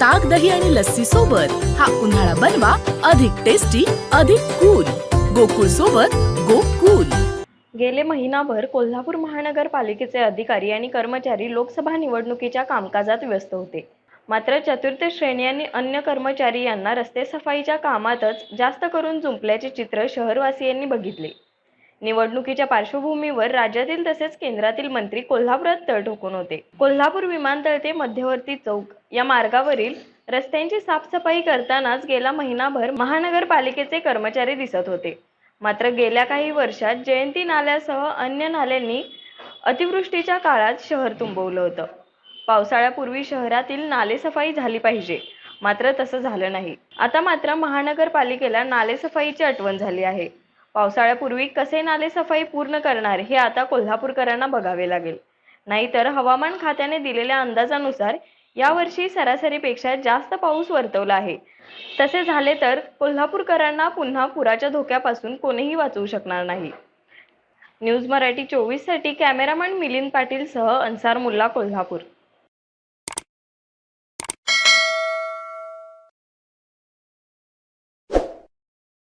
ताक दही आणि लस्सी सोबत हा उन्हाळा बनवा अधिक टेस्टी अधिक कूल गोकुळ सोबत गोकुल. गेले महिनाभर कोल्हापूर महानगरपालिकेचे अधिकारी आणि कर्मचारी लोकसभा निवडणुकीच्या कामकाजात व्यस्त होते. मात्र चतुर्थ श्रेणी आणि अन्य कर्मचारी यांना रस्ते सफाईच्या कामातच जास्त करून जुंपल्याचे चित्र शहरवासियांनी बघितले. निवडणुकीच्या पार्श्वभूमीवर राज्यातील तसेच केंद्रातील मंत्री कोल्हापुरात तळ ठोकून होते. कोल्हापूर विमानतळ ते मध्यवर्ती चौक या मार्गावरील रस्त्यांची साफसफाई करतानाच गेला महिनाभर महानगरपालिकेचे कर्मचारी दिसत होते. मात्र गेल्या काही वर्षात जयंती नाल्यासह अन्य नाल्यांनी अतिवृष्टीच्या काळात शहर तुंबवलं होतं. पावसाळ्यापूर्वी शहरातील नालेसफाई झाली पाहिजे मात्र तसं झालं नाही. आता मात्र महानगरपालिकेला नालेसफाईची आठवण झाली आहे. पावसाळ्यापूर्वी कसे नालेसफाई पूर्ण करणार हे आता कोल्हापूरकरांना बघावे लागेल. नाहीतर हवामान खात्याने दिलेल्या अंदाजानुसार यावर्षी सरासरीपेक्षा जास्त पाऊस वर्तवला आहे. तसे झाले तर कोल्हापूरकरांना पुन्हा पुराच्या धोक्यापासून कोणीही वाचवू शकणार नाही. न्यूज मराठी चोवीससाठी कॅमेरामन मिलिंद पाटील सह अन्सार मुल्ला कोल्हापूर.